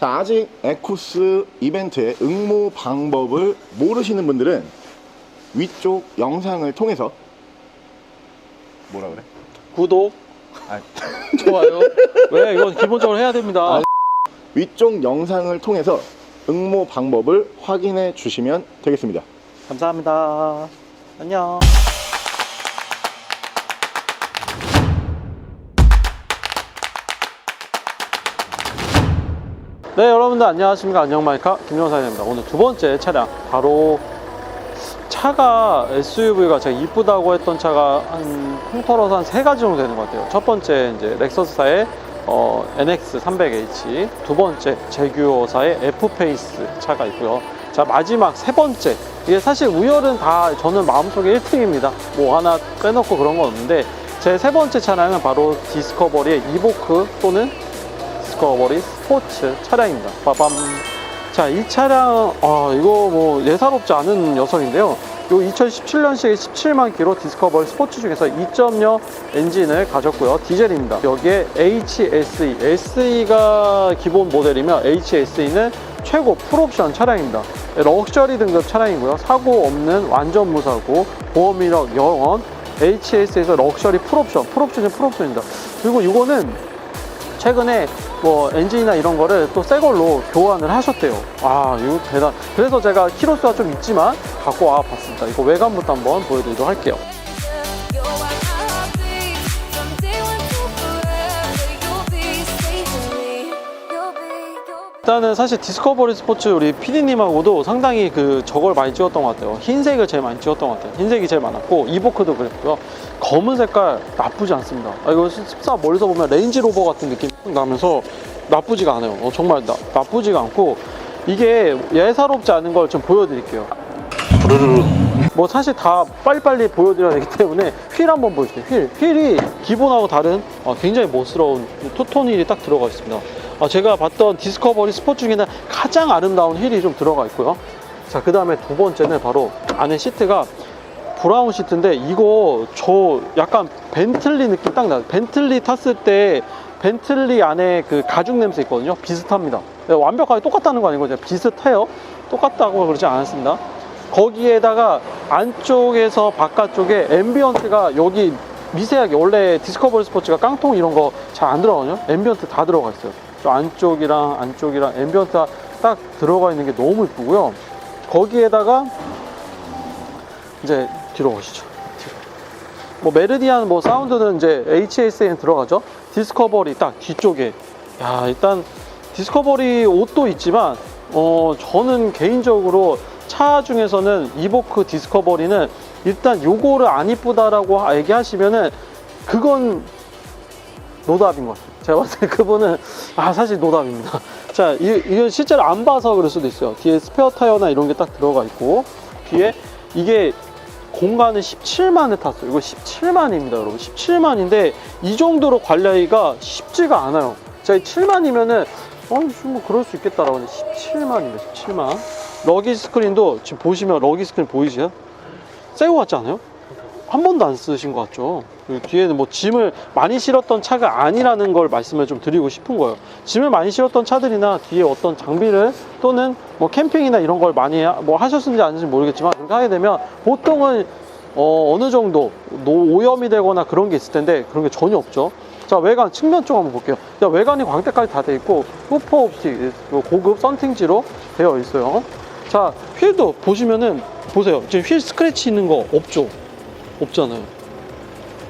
자, 아직 에쿠스 이벤트의 응모 방법을 모르시는 분들은 위쪽 영상을 통해서 뭐라 그래? 구독, 아, 좋아요. 왜 이건 기본적으로 해야 됩니다. 위쪽 영상을 통해서 응모 방법을 확인해 주시면 되겠습니다. 감사합니다. 안녕. 네, 여러분들 안녕하십니까. 안녕마이카 김영사입니다. 오늘 두 번째 차량 바로 차가 SUV가 제가 이쁘다고 했던 차가 한 통틀어서 한 세 가지 정도 되는 것 같아요. 첫 번째 이제 렉서스사의 어, NX 300H, 두 번째 제규어사의 F 페이스 차가 있고요. 자 마지막 세 번째 이게 사실 우열은 다 저는 마음속에 1등입니다. 뭐 하나 빼놓고 그런 건 없는데 제 세 번째 차량은 바로 디스커버리의 이보크 또는 디스커버리 스포츠 차량입니다. 빠밤. 자, 이 차량, 아, 이거 뭐 예사롭지 않은 녀석인데요. 요 2017년식의 17만 킬로 디스커버리 스포츠 중에서 2.0 엔진을 가졌고요. 디젤입니다. 여기에 HSE, SE가 기본 모델이며 HSE는 최고 풀옵션 차량입니다. 럭셔리 등급 차량이고요. 사고 없는 완전 무사고 보험 이력 영원 HS에서 럭셔리 풀옵션, 풀옵션이 풀옵션입니다. 그리고 이거는 최근에 뭐 엔진이나 이런 거를 또 새 걸로 교환을 하셨대요. 아, 이거 대단. 그래서 제가 키로수가 좀 있지만 갖고 와 봤습니다. 이거 외관부터 한번 보여드리도록 할게요. 일단은 사실 디스커버리 스포츠 우리 PD님하고도 상당히 그 저걸 많이 찍었던 것 같아요. 흰색을 제일 많이 찍었던 것 같아요. 흰색이 제일 많았고 이보크도 그랬고요. 검은 색깔 나쁘지 않습니다. 아, 이거 습사 멀리서 보면 레인지 로버 같은 느낌 나면서 나쁘지가 않아요. 어, 정말 나, 나쁘지가 않고 이게 예사롭지 않은 걸 좀 보여드릴게요. 뭐 사실 다 빨리빨리 보여드려야 되기 때문에 휠 한번 보여주세요. 휠. 휠이 기본하고 다른 어, 굉장히 멋스러운 투톤 휠이 딱 들어가 있습니다. 아, 제가 봤던 디스커버리 스포츠 중에는 가장 아름다운 휠이 좀 들어가 있고요. 자, 그 다음에 두 번째는 바로 안에 시트가 브라운 시트인데 이거 저 약간 벤틀리 느낌 딱 나요. 벤틀리 탔을 때 벤틀리 안에 그 가죽 냄새 있거든요. 비슷합니다. 네, 완벽하게 똑같다는 거 아니고 제가 비슷해요. 똑같다고 그러지 않았습니다. 거기에다가 안쪽에서 바깥쪽에 앰비언트가 여기 미세하게 원래 디스커버리 스포츠가 깡통 이런 거 잘 안 들어가거든요. 앰비언트 다 들어가 있어요. 저 안쪽이랑 안쪽이랑 앰비언트가 딱 들어가 있는 게 너무 이쁘고요. 거기에다가 이제 뒤로 오시죠. 뭐 메르디안 뭐 사운드는 이제 HSN 들어가죠. 디스커버리 딱 뒤쪽에. 야 일단 디스커버리 옷도 있지만 어 저는 개인적으로 차 중에서는 이보크 디스커버리는 일단 요거를 안 이쁘다라고 얘기하시면은 그건 노답인 것 같아요. 제가 봤을 때 그분은 아 사실 노답입니다. 자 이, 이건 실제로 안 봐서 그럴 수도 있어요. 뒤에 스페어 타이어나 이런 게 딱 들어가 있고 뒤에 이게 공간을 17만을 탔어요. 이거 17만입니다, 여러분. 17만인데 이 정도로 관리하기가 쉽지가 않아요. 제가 7만이면은 어이 뭐 그럴 수 있겠다라고 하는데 17만입니다. 17만. 러기 스크린도 지금 보시면 러기 스크린 보이세요? 새거 같지 않아요? 한 번도 안 쓰신 것 같죠? 그리고 뒤에는 뭐 짐을 많이 실었던 차가 아니라는 걸 말씀을 좀 드리고 싶은 거예요. 짐을 많이 실었던 차들이나 뒤에 어떤 장비를 또는 뭐 캠핑이나 이런 걸 많이 하- 뭐 하셨는지 아닌지 모르겠지만 그렇게 하게 되면 보통은 어, 어느 정도 노, 오염이 되거나 그런 게 있을 텐데 그런 게 전혀 없죠. 자 외관 측면 쪽 한번 볼게요. 자 외관이 광택까지 다 돼 있고 후퍼 옵틱 고급 썬팅지로 되어 있어요. 자 휠도 보시면은 보세요. 지금 휠 스크래치 있는 거 없죠? 없잖아요.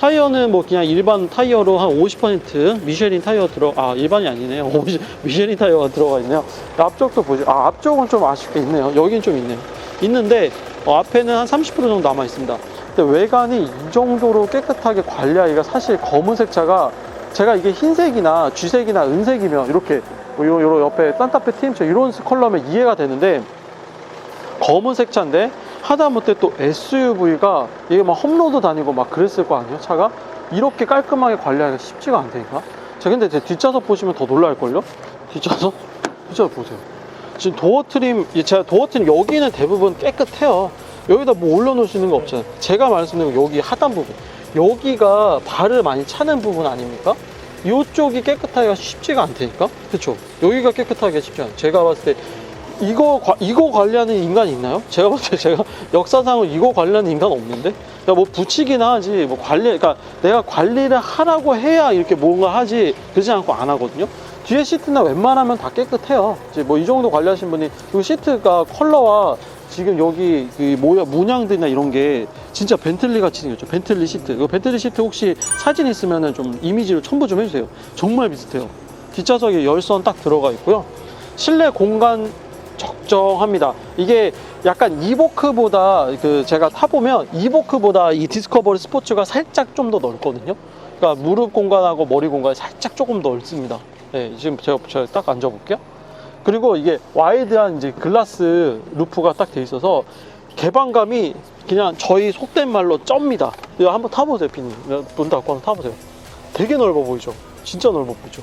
타이어는 뭐 그냥 일반 타이어로 한 50% 미쉐린 타이어 들어 아 일반이 아니네요. 50 미쉐린 타이어가 들어가 있네요. 앞쪽도 보죠 아 앞쪽은 좀 아쉽게 있네요. 여긴 좀 있네요. 있는데 어, 앞에는 한 30% 정도 남아 있습니다. 근데 외관이 이 정도로 깨끗하게 관리하기가 사실 검은색 차가 제가 이게 흰색이나 쥐색이나 은색이면 이렇게 뭐 요, 요 옆에 산타페 TMC 이런 컬러면 이해가 되는데 검은색 차인데 하다못해 또 SUV가 이게 막 험로드 다니고 막 그랬을 거 아니에요 차가? 이렇게 깔끔하게 관리하기가 쉽지가 않다니까? 자 근데 제 뒷좌석 보시면 더 놀랄걸요? 뒷좌석? 뒷좌석 보세요. 지금 도어 트림 예, 제가 도어 트림 여기는 대부분 깨끗해요. 여기다 뭐 있는 거 없잖아요. 제가 말씀드린 거 여기 하단 부분. 여기가 발을 많이 차는 부분 아닙니까? 이쪽이 깨끗하기가 쉽지가 않다니까? 그쵸? 여기가 깨끗하기가 쉽지 않아 제가 봤을 때 이거 과- 이거 관리하는 인간이 있나요? 제가 봤을 때 제가 역사상으로 이거 관리하는 인간 없는데? 그러니까 뭐 붙이긴 하지 뭐 관리 그러니까 내가 관리를 하라고 해야 이렇게 뭔가 하지 그러지 않고 안 하거든요. 뒤에 시트나 웬만하면 다 깨끗해요. 이제 뭐 이 정도 관리하신 분이 이 시트가 컬러와 지금 여기 그 모양 문양들이나 이런 게 진짜 벤틀리 같이 생겼죠. 벤틀리 시트. 이거 벤틀리 시트 혹시 사진 있으면은 좀 이미지로 첨부 좀 해주세요. 정말 비슷해요. 뒷좌석에 열선 딱 들어가 있고요. 실내 공간 적정합니다. 이게 약간 이보크보다 그 제가 타보면 이보크보다 이 디스커버리 스포츠가 살짝 좀 더 넓거든요. 그러니까 무릎 공간하고 머리 공간이 살짝 조금 넓습니다. 네, 지금 제가, 제가 딱 앉아볼게요. 그리고 이게 와이드한 이제 글라스 루프가 딱 돼 있어서 개방감이 그냥 저희 속된 말로 쩝니다. 이거 한번 타보세요, 피님. 문 닫고 한번 타보세요. 되게 넓어 보이죠? 진짜 넓어 보이죠?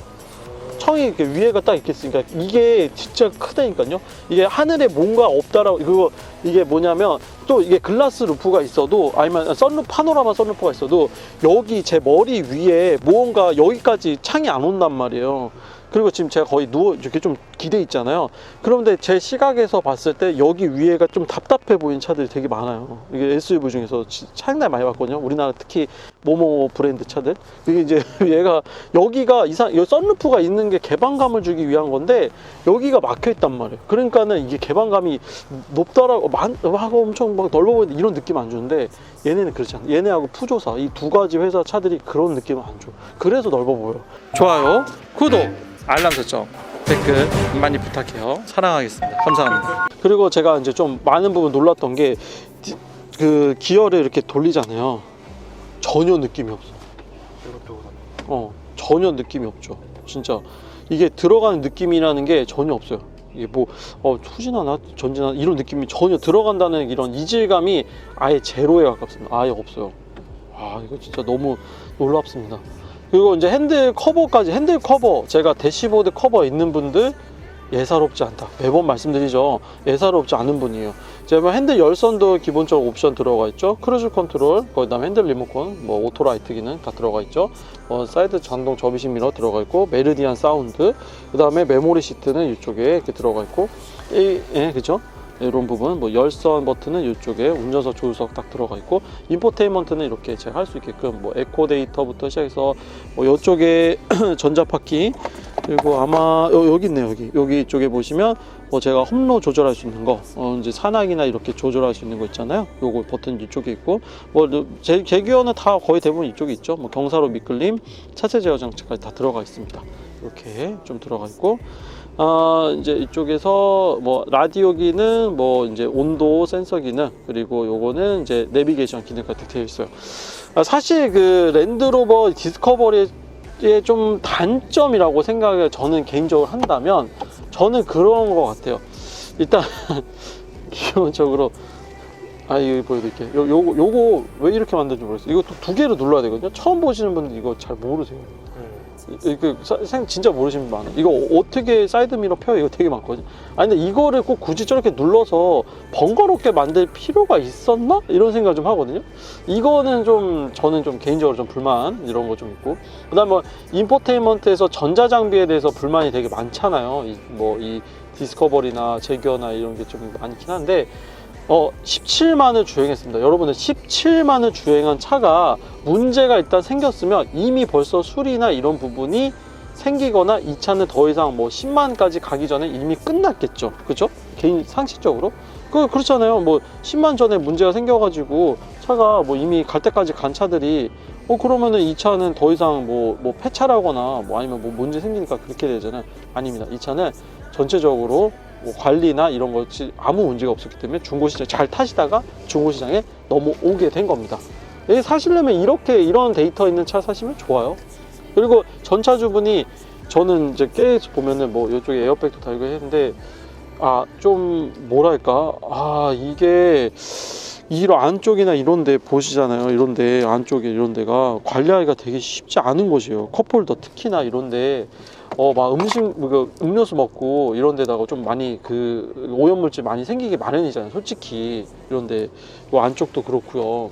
청이 이렇게 위에가 딱 있겠으니까 이게 진짜 크다니까요. 이게 하늘에 뭔가 없다라고 그거 이게 뭐냐면 또 이게 글라스 루프가 있어도 아니면 썬루 파노라마 썬루프가 있어도 여기 제 머리 위에 무언가 여기까지 창이 안 온단 말이에요. 그리고 지금 제가 거의 누워 이렇게 좀 기대 있잖아요. 그런데 제 시각에서 봤을 때 여기 위에가 좀 답답해 보이는 차들이 되게 많아요. 이게 SUV 중에서 지- 상당히 많이 봤거든요. 우리나라 특히 모모 브랜드 차들. 이게 이제 얘가 여기가 이상 여 썬루프가 있는 게 개방감을 주기 위한 건데 여기가 막혀 있단 말이에요. 그러니까는 이게 개방감이 많 하고 엄청 막 넓어 보이는 이런 느낌 안 주는데 얘네는 그렇지 않아. 얘네하고 푸조사 이 두 가지 회사 차들이 그런 느낌을 안 줘. 그래서 넓어 보여. 좋아요, 구독, 알람 설정, 댓글 많이 부탁해요. 사랑하겠습니다. 감사합니다. 그리고 제가 이제 좀 많은 부분 놀랐던 게 그 기어를 이렇게 돌리잖아요. 전혀 느낌이 없어. 어, 전혀 느낌이 없죠. 진짜 이게 들어가는 느낌이라는 게 전혀 없어요. 이게 뭐 어, 후진하나 전진하나 이런 느낌이 전혀 들어간다는 이런 이질감이 아예 제로에 가깝습니다. 아예 없어요. 아 이거 진짜 너무 놀랍습니다. 그리고 이제 핸들 커버까지 핸들 커버 제가 대시보드 커버 있는 분들 예사롭지 않다. 매번 말씀드리죠. 예사롭지 않은 분이에요. 제가 핸들 열선도 기본적으로 옵션 들어가 있죠. 크루즈 컨트롤, 그다음에 핸들 리모컨, 뭐 오토라이트 기능 다 들어가 있죠. 어, 사이드 전동 접이식 미러 들어가 있고 메르디안 사운드, 그 다음에 메모리 시트는 이쪽에 이렇게 들어가 있고, 이, 예, 그죠? 이런 부분, 뭐 열선 버튼은 이쪽에 운전석 조수석 딱 들어가 있고, 인포테인먼트는 이렇게 제가 할 수 있게끔 뭐 에코 데이터부터 시작해서 뭐 이쪽에 전자파키 그리고 아마 여, 여기 있네요 여기. 여기 쪽에 보시면 뭐 제가 홈로 조절할 수 있는 거 어, 이제 산악이나 이렇게 조절할 수 있는 거 있잖아요. 요거 버튼 이쪽에 있고 뭐제 제 기어는 다 거의 대부분 이쪽에 있죠. 뭐 경사로 미끌림 차체 제어 장치까지 다 들어가 있습니다. 이렇게 좀 들어가 있고 아 이제 이쪽에서 뭐 라디오기는 뭐 이제 온도 센서 기능 그리고 요거는 이제 내비게이션 기능까지 되어 있어요 아, 사실 그 랜드로버 디스커버리의 좀 단점이라고 생각을 저는 개인적으로 한다면 저는 그런 것 같아요. 일단 기본적으로 아 이거 보여드릴게요. 요, 요거 요거 왜 이렇게 만든지 모르겠어요. 이거 또두 개로 눌러야 되거든요. 처음 보시는 분들 이거 잘 모르세요. 사- 생 진짜 모르시는 분 많아요. 이거 어떻게 사이드 미러 펴요? 이거 되게 많거든요. 아니 근데 이거를 꼭 굳이 저렇게 눌러서 번거롭게 만들 필요가 있었나? 이런 생각 좀 하거든요. 이거는 좀 저는 좀 개인적으로 좀 불만 이런 거 좀 있고 그다음 뭐 인포테인먼트에서 전자 장비에 대해서 불만이 되게 많잖아요. 뭐이 디스커버리나 제기어나 이런 게 좀 많긴 한데 어 17만을 주행했습니다. 여러분들 17만을 주행한 차가 문제가 일단 생겼으면 이미 벌써 수리나 이런 부분이 생기거나 이 차는 더 이상 뭐 10만까지 가기 전에 이미 끝났겠죠. 그죠? 개인 상식적으로. 그 그렇잖아요. 뭐 10만 전에 문제가 생겨가지고 차가 뭐 이미 갈 때까지 간 차들이 어 그러면은 이 차는 더 이상 뭐 뭐 폐차라거나 뭐 아니면 뭐 문제 생기니까 그렇게 되잖아요. 아닙니다. 이 차는 전체적으로 뭐 관리나 이런 것이 아무 문제가 없었기 때문에 중고시장 잘 타시다가 중고시장에 넘어오게 된 겁니다. 예, 사시려면 이렇게 이런 데이터 있는 차 사시면 좋아요. 그리고 전차주분이 저는 이제 계속 보면은 뭐 이쪽에 에어백도 달고 했는데 아 좀 뭐랄까 아 이게 이런 안쪽이나 이런데 보시잖아요 이런데 안쪽에 이런 데가 관리하기가 되게 쉽지 않은 곳이에요 컵홀더 특히나 이런데 어 막 음식 그 음료수 먹고 이런 데다가 좀 많이 그 오염물질 많이 생기게 마련이잖아요 솔직히. 이런데 뭐 안쪽도 그렇고요.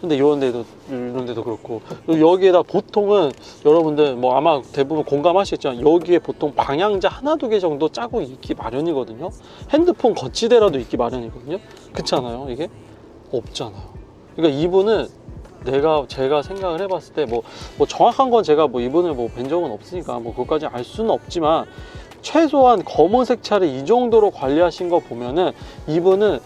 근데 이런 데도 이런 데도 그렇고. 여기에다 보통은 여러분들 뭐 아마 대부분 공감하시겠지만 여기에 보통 방향제 하나 두 개 정도 짜고 있기 마련이거든요. 핸드폰 거치대라도 있기 마련이거든요. 그렇지 않아요 이게? 없잖아요. 그러니까 이분은 내가 제가 생각을 해봤을 때뭐 뭐 정확한 건 제가 뭐 이분을 뭐 뵌 적은 없으니까 뭐 그것까지 알 수는 없지만 최소한 검은색 차를 이 정도로 관리하신 거 보면은 이분은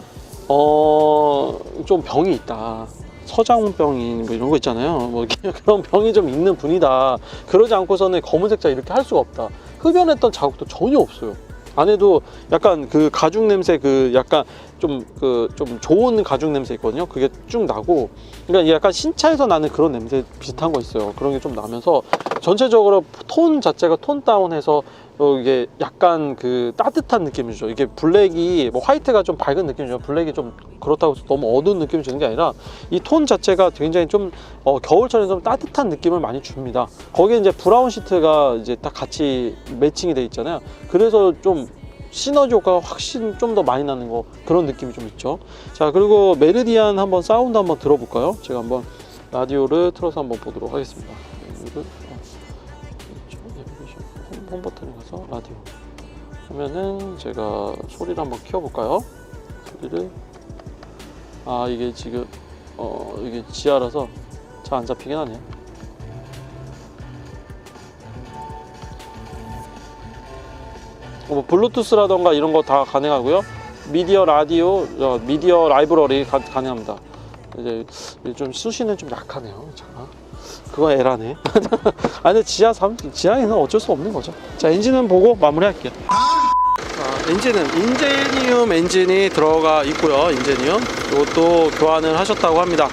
어 좀 병이 있다. 서장훈병이 뭐 이런 거 있잖아요. 뭐 그런 병이 좀 있는 분이다. 그러지 않고서는 검은색 차 이렇게 할 수가 없다. 흡연했던 자국도 전혀 없어요. 안에도 약간 그 가죽 냄새 그 약간 좀 그 좀 좋은 가죽 냄새 있거든요. 그게 쭉 나고 그러니까 약간 신차에서 나는 그런 냄새 비슷한 거 있어요. 그런 게 좀 나면서 전체적으로 톤 자체가 톤 다운해서 어, 이게 약간 그 따뜻한 느낌이 죠 이게 블랙이 뭐 화이트가 좀 밝은 느낌이죠. 블랙이 좀 그렇다고 해서 너무 어두운 느낌이 주는 게 아니라 이 톤 자체가 굉장히 좀 어, 겨울철에 좀 따뜻한 느낌을 많이 줍니다. 거기에 이제 브라운 시트가 이제 딱 같이 매칭이 돼 있잖아요. 그래서 좀 시너지 효과가 확실히 좀 더 많이 나는 거 그런 느낌이 좀 있죠. 자 그리고 메르디안 한번 사운드 한번 들어볼까요? 제가 한번 라디오를 틀어서 한번 보도록 하겠습니다. 이거를, 어, 홈, 홈 버튼에 가서 라디오 하면은 제가 소리를 한번 키워볼까요? 소리를 아 이게 지금 어 이게 지하라서 잘 안 잡히긴 하네요. 뭐 블루투스라던가 이런 거 다 가능하고요. 미디어 라디오, 어, 미디어 라이브러리 가, 가능합니다. 이제 좀 수시는 좀 약하네요. 차가. 그거 에라네. 아 근데 지하 3, 지하에는 어쩔 수 없는 거죠. 자 엔진은 보고 마무리할게요. 자, 엔진은 인제니움 엔진이 들어가 있고요. 인제니움. 이것도 교환을 하셨다고 합니다.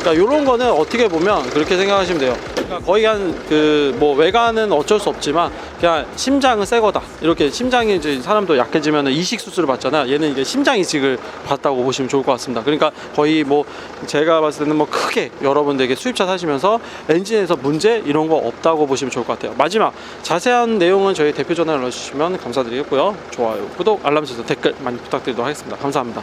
그러니까 이런 거는 어떻게 보면 그렇게 생각하시면 돼요. 그러니까 거의 한 그 뭐 외관은 어쩔 수 없지만 그냥 심장은 새 거다. 이렇게 심장이 이제 사람도 약해지면 이식 수술을 받잖아. 얘는 이게 심장 이식을 받았다고 보시면 좋을 것 같습니다. 그러니까 거의 뭐 제가 봤을 때는 뭐 크게 여러분들에게 수입차 사시면서 엔진에서 문제 이런 거 없다고 보시면 좋을 것 같아요. 마지막 자세한 내용은 저희 대표 전화를 넣어주시면 감사드리겠고요. 좋아요, 구독, 알람 설정, 댓글 많이 부탁드리도록 하겠습니다. 감사합니다.